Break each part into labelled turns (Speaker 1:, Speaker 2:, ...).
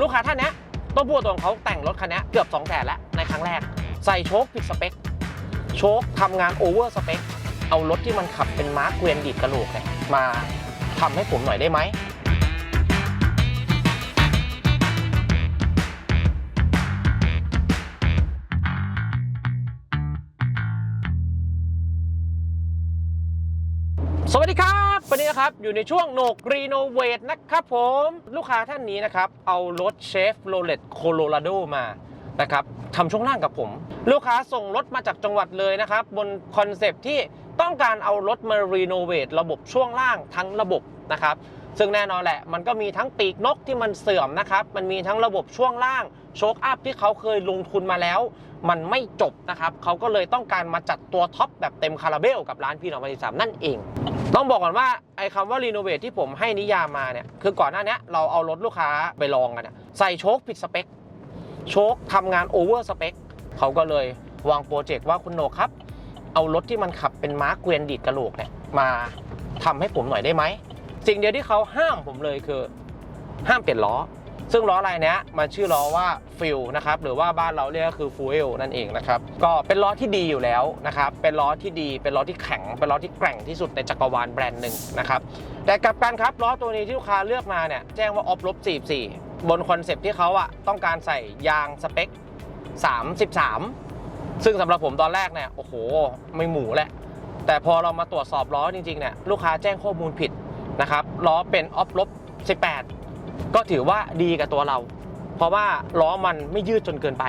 Speaker 1: ลูกค้าท่านนี้ต้องพูดตรงเขาแต่งรถคันนี้เกือบ2 0 0แสนแล้วในครั้งแรก ใส่โชคผิดสเปค โชคทำงานโอเวอร์สเปค เอารถที่มันขับเป็นม้าเกวียนดีดกระโหลกเนี่ยมาทำให้ผมหน่อยได้ไหมสวัสดีครับ วันนี้นะครับ อยู่ในช่วงโหนกรีโนเวทนะครับผม ลูกค้าท่านนี้นะครับ เอารถเชฟโรเลตโคโลราโดมานะครับทำช่วงล่างกับผม ลูกค้าส่งรถมาจากจังหวัดเลยนะครับ บนคอนเซปที่ต้องการเอารถมารีโนเวทระบบช่วงล่างทั้งระบบนะครับ ซึ่งแน่นอนแหละ มันก็มีทั้งปีกนกที่มันเสื่อมนะครับ มันมีทั้งระบบช่วงล่าง โชคอัพที่เขาเคยลงทุนมาแล้ว มันไม่จบนะครับเขาก็เลยต้องการมาจัดตัวท็อปแบบเต็มคาราเบลกับร้านพี่น้องปฏิสามนั่นเอง ต้องบอกก่อนว่าไอ้คำว่ารีโนเวทที่ผมให้นิยามมาเนี่ยคือก่อนหน้านี้เราเอารถลูกค้าไปลองกันใส่โชคผิดสเปคโชคทำงานโอเวอร์สเปคเขาก็เลยวางโปรเจกต์ว่าคุณโหนครับ เอารถที่มันขับเป็นม้าเกวียนดีดกระโหลกเนี่ยมาทำให้ผมหน่อยได้ไหม สิ่งเดียวที่เขาห้ามผมเลยคือ ห้ามเปลี่ยนล้อ ซึ่งล้อลายนี้มันชื่อล้อว่าฟิลนะครับหรือว่าบ้านเราเรียกก็คือฟูเอลนั่นเองนะครับก็เป็นล้อที่ดีอยู่แล้วนะครับเป็นล้อที่ดีเป็นล้อที่แข็ง เป็นล้อที่แกร่งที่สุดในจักรวาลแบรนด์หนึ่งนะครับแต่กับกันครับล้อตัวนี้ที่ลูกค้าเลือกมาเนี่ยแจ้งว่าออฟลบ44 บนคอนเซปต์ที่เขาอะต้องการใส่ยางสเปค 33 ซึ่งสำหรับผมตอนแรกเนี่ยโอ้โหไม่หมูแหละแต่พอเรามาตรวจสอบล้อจริงๆเนี่ยลูกค้าแจ้งข้อมูลผิดนะครับล้อเป็นออฟลบ18 ก็ถือว่าดีกับตัวเรา เพราะว่าล้อมันไม่ยืดจนเกินไป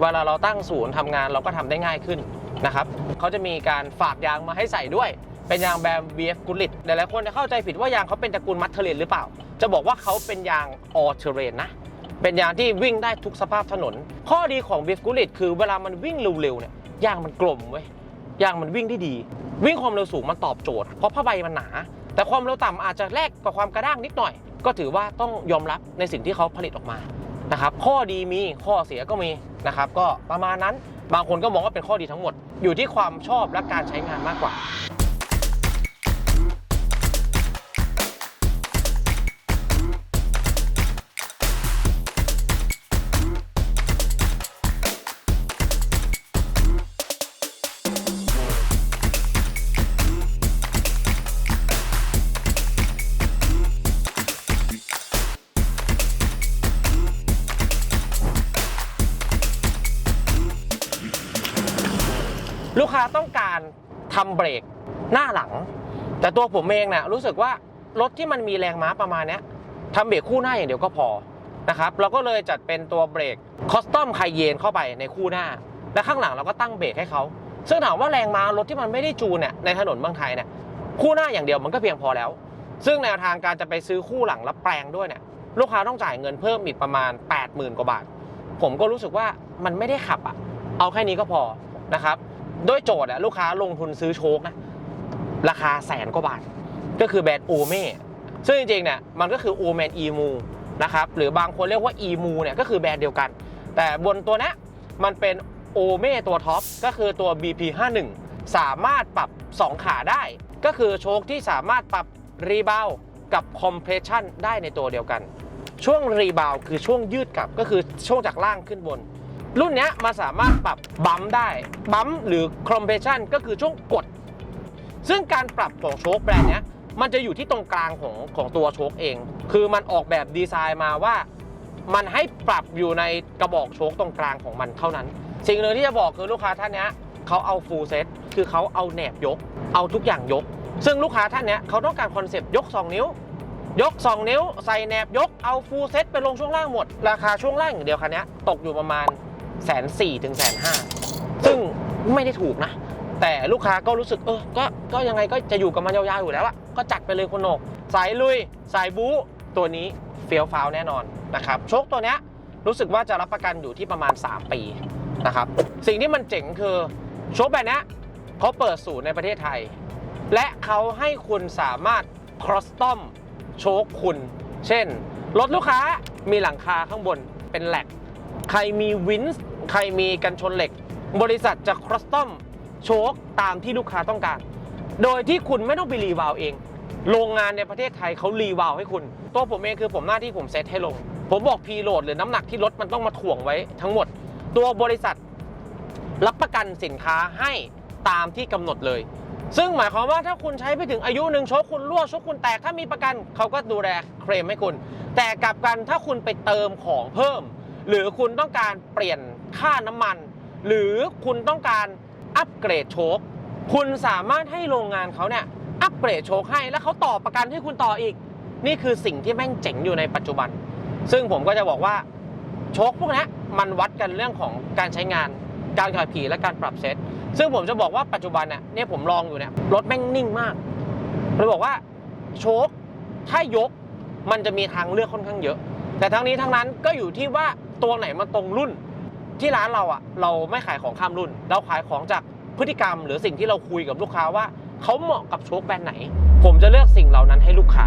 Speaker 1: เวลาเราตั้งศูนย์ทำงานเราก็ทำได้ง่ายขึ้นนะครับเขาจะมีการฝากยางมาให้ใส่ด้วย เป็นยางแบรนด์ BF g u l i t หลายๆคนจะเข้าใจผิดว่ายางเขาเป็นตระกูลมัทเทเรนหรือเปล่า จะบอกว่าเขาเป็นยาง all terrain นะ เป็นยางที่วิ่งได้ทุกสภาพถนน ข้อดีของ BF g u l i t คือเวลามันวิ่งเร็วๆเนี่ยยางมันกลมเว้ยยางมันวิ่งได้ดี วิ่งความเร็วสูงมันตอบโจทย์เพราะผ้าใบมันหนา แต่ความเร็วต่ำอาจจะแลกกับความกระด้างนิดหน่อย ก็ถือว่าต้องยอมรับในสิ่งที่เขาผลิตออกมานะครับข้อดีมีข้อเสียก็มีนะครับก็ประมาณนั้นบางคนก็มองว่าเป็นข้อดีทั้งหมด อยู่ที่ความชอบและการใช้งานมากกว่า กค้าต้องการทำเบรกหน้าหลัง แต่ตัวผมเองเนี่ยรู้สึกว่ารถที่มันมีแรงม้าประมาณนี้ทำเบรกคู่หน้าอย่างเดียวก็พอนะครับเราก็เลยจัดเป็นตัวเบรกคอสตอมไคเยนเข้าไปในคู่หน้า และข้างหลังเราก็ตั้งเบรกให้เขาซึ่งถามว่าแรงม้ารถที่มันไม่ได้จูนเนี่ยในถนนเมืองไทยเนี่ยคู่หน้าอย่างเดียวมันก็เพียงพอแล้ว ซึ่งแนวทางการจะไปซื้อคู่หลังแล้วแปลงด้วยเนี่ยลูกค้าต้องจ่ายเงินเพิ่มอีกประมาณ 80,000 กว่าบาท ผมก็รู้สึกว่ามันไม่ได้ขับอะเอาแค่นี้ก็พอนะครับ ด้วยโจทย์อะลูกค้าลงทุนซื้อโชคนะ ราคาแสนกว่าบาท ก็คือแบรนด์โอเม่ซึ่งจริงๆเนี่ยมันก็คือโอแมนอีมูนะครับหรือบางคนเรียกว่าอีมูเนี่ยก็คือแบรนด์เดียวกัน แต่บนตัวนี้มันเป็นโอเม่ตัวท็อปก็คือตัว BP51 สามารถปรับ 2 ขาได้ ก็คือโชคที่สามารถปรับรีบาวกับคอมเพรสชันได้ในตัวเดียวกัน ช่วงรีบาวคือช่วงยืดกลับก็คือช่วงจากล่างขึ้นบน รุ่นนี้มันสามารถปรับบัมได้บัมหรือคอมเพรสชันก็คือช่วงกด ซึ่งการปรับของโชคแบรนด์นี้มันจะอยู่ที่ตรงกลางของของตัวโชคเอง คือมันออกแบบดีไซน์มาว่า มันให้ปรับอยู่ในกระบอกโชคตรงกลางของมันเท่านั้น สิ่งหนึ่งที่จะบอกคือลูกค้าท่านนี้เขาเอาฟูลเซตคือเขาเอาแหนบยก เอาทุกอย่างยก ซึ่งลูกค้าท่านนี้เขาต้องการคอนเซปต์ยก 2 นิ้วยก 2 นิ้ว ใส่แหนบยกเอาฟูลเซตไปลงช่วงล่างหมด ราคาช่วงล่างอย่างเดียวคันนี้ตกอยู่ประมาณ แสนสี่ถึงแสนห้าซึ่งไม่ได้ถูกนะ แต่ลูกค้าก็รู้สึกเออก็ก็ยังไงก็จะอยู่กับมันยาวๆอยู่แล้วอะก็จัดไปเลยคุณโหนก สายลุย สายบู๊ตัวนี้เฟี้ยวฟ้าวแน่นอนนะครับโชคตัวเนี้ยรู้สึกว่าจะรับประกันอยู่ที่ประมาณ 3 ปีนะครับสิ่งที่มันเจ๋งคือโชคแบบนี้เขาเปิดศูนย์ในประเทศไทย และเขาให้คุณสามารถ cross ต้อมโชคคุณ เช่น รถลูกค้ามีหลังคาข้างบนเป็นแหลก ใครมีวินส์ใครมีกันชนเหล็ก บริษัทจะ cross ต้อมโชคตามที่ลูกค้าต้องการ โดยที่คุณไม่ต้องไปรีวาลเอง โรงงานในประเทศไทยเขารีวาลให้คุณ ตัวผมเองคือผมหน้าที่ผมเซตให้ลง ผมบอกพีโหลดหรือน้ำหนักที่รถมันต้องมาถ่วงไว้ทั้งหมด ตัวบริษัทรับประกันสินค้าให้ตามที่กำหนดเลย ซึ่งหมายความว่าถ้าคุณใช้ไปถึงอายุหนึ่งโชคคุณรั่วโชคคุณแตกถ้ามีประกันเขาก็ดูแลเคลมให้คุณ แต่กลับกันถ้าคุณไปเติมของเพิ่ม หรือคุณต้องการเปลี่ยนค่าน้ำมัน หรือคุณต้องการอัปเกรดโชคคุณสามารถให้โรงงานเขาเนี่ยอัปเกรดโชคให้แล้วเขาต่อประกันให้คุณต่ออีก นี่คือสิ่งที่แม่งเจ๋งอยู่ในปัจจุบัน ซึ่งผมก็จะบอกว่าโชคพวกนี้มันวัดกันเรื่องของการใช้งานการขับขี่และการปรับเซตซึ่งผมจะบอกว่าปัจจุบันเนี่ยเนี่ยผมลองอยู่เนี่ยรถแม่งนิ่งมากเลยบอกว่าโชคถ้ายกมันจะมีทางเลือกค่อนข้างเยอะ แต่ทั้งนี้ทั้งนั้นก็อยู่ที่ว่า ตัวไหนมันตรงรุ่น ที่ร้านเราอะเราไม่ขายของข้ามรุ่น เราขายของจากพฤติกรรม หรือสิ่งที่เราคุยกับลูกค้าว่าเขาเหมาะกับโชคแบรนด์ไหน ผมจะเลือกสิ่งเหล่านั้นให้ลูกค้า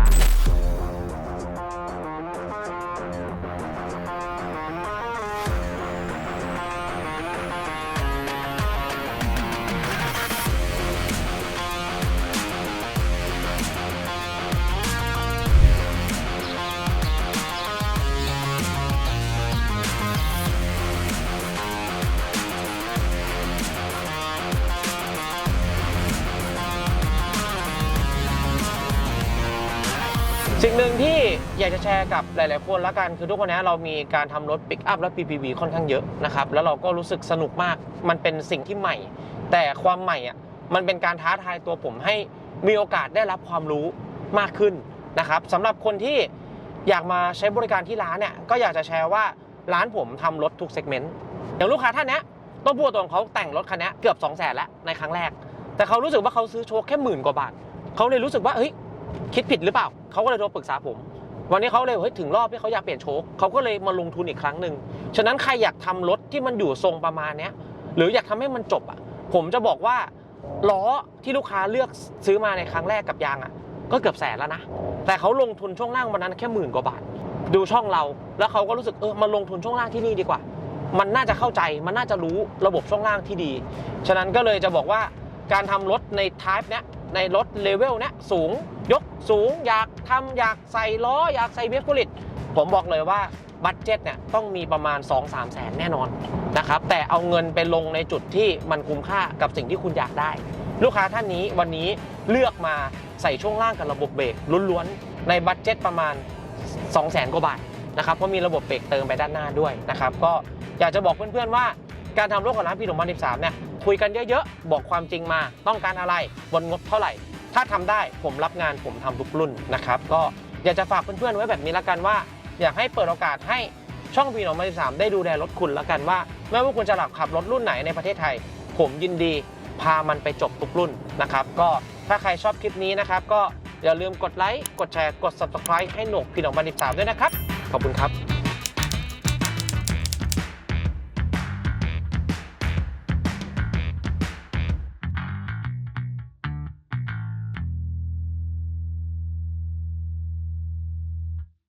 Speaker 1: สิ่งหนึ่งที่อยากจะแชร์กับหลาย ๆ คนละกัน คือทุกวันนี้เรามีการทำรถปิกอัพและ PPV ค่อนข้างเยอะนะครับ แล้วเราก็รู้สึกสนุกมาก มันเป็นสิ่งที่ใหม่ แต่ความใหม่อะ มันเป็นการท้าทายตัวผมให้มีโอกาสได้รับความรู้มากขึ้นนะครับสำหรับคนที่อยากมาใช้บริการที่ร้านเนี่ย ก็อยากจะแชร์ว่าร้านผมทำรถทุกเซกเมนต์ อย่างลูกค้าท่านนี้ต้องพูดตรงเขาแต่งรถคันนี้เกือบ2 0 0 0 0 0แล้วในครั้งแรก แต่เขารู้สึกว่าเขาซื้อโชคแค่หมื่นกว่าบาท เขาเลยรู้สึกว่าเฮ้ย คิดผิดหรือเปล่าเขาก็เลยโทรปรึกษาผม วันนี้เขาเลยเฮ้ยถึงรอบที่เขาอยากเปลี่ยนโชคเขาก็เลยมาลงทุนอีกครั้งหนึ่งฉะนั้นใครอยากทำรถที่มันอยู่ทรงประมาณเนี้ยหรืออยากทำให้มันจบอะ ผมจะบอกว่าล้อที่ลูกค้าเลือกซื้อมาในครั้งแรกกับยางอะ ก็เกือบแสนแล้วนะ แต่เขาลงทุนช่วงล่างวันนั้นแค่หมื่นกว่าบาท ดูช่องเรา แล้วเขาก็รู้สึกเออมาลงทุนช่วงล่างที่นี่ดีกว่า มันน่าจะเข้าใจมันน่าจะรู้ระบบช่วงล่างที่ดี ฉะนั้นก็เลยจะบอกว่าการทำรถในทายเนี้ย ในรถเลเวลเนี้ยสูง ยกสูง อยากทำอยากใส่ล้อ อยากใส่เบรกโคลิตผมบอกเลยว่าบัตเจ็ตเนี่ยต้องมีประมาณ 2-3 แสนแน่นอนนะครับแต่เอาเงินไปลงในจุดที่มันคุ้มค่ากับสิ่งที่คุณอยากได้ ลูกค้าท่านนี้วันนี้เลือกมาใส่ช่วงล่างกับระบบเบรกล้วนๆ ในบัตเจ็ตประมาณ 2 0 0แสนกว่าบาทนะครับเพราะมีระบบเบรกเติมไปด้านหน้าด้วยนะครับก็อยากจะบอกเพื่อนๆว่าการทำรถกับร้านพี่หนุ่มพันสิบสามเนี่ย คุยกันเยอะๆ บอกความจริงมา ต้องการอะไรบนงบเท่าไหร่ ถ้าทำได้ผมรับงานผมทำทุกรุ่นนะครับ ก็อยากจะฝากเพื่อนๆไว้แบบนี้ละกันว่า อยากให้เปิดโอกาสให้ช่องพีนุ่มพันสิสามได้ดูแลรถคุณละกันว่า ไม่ว่าคุณจะหลับขับรถรุ่นไหนในประเทศไทย ผมยินดีพามันไปจบทุกรุ่นนะครับ ก็ถ้าใครชอบคลิปนี้นะครับ ก็อย่าลืมกดไลค์กดแชร์กด subscribe ให้หนกพี่นุ่มพันสิสามด้วยนะครับ ขอบคุณครับ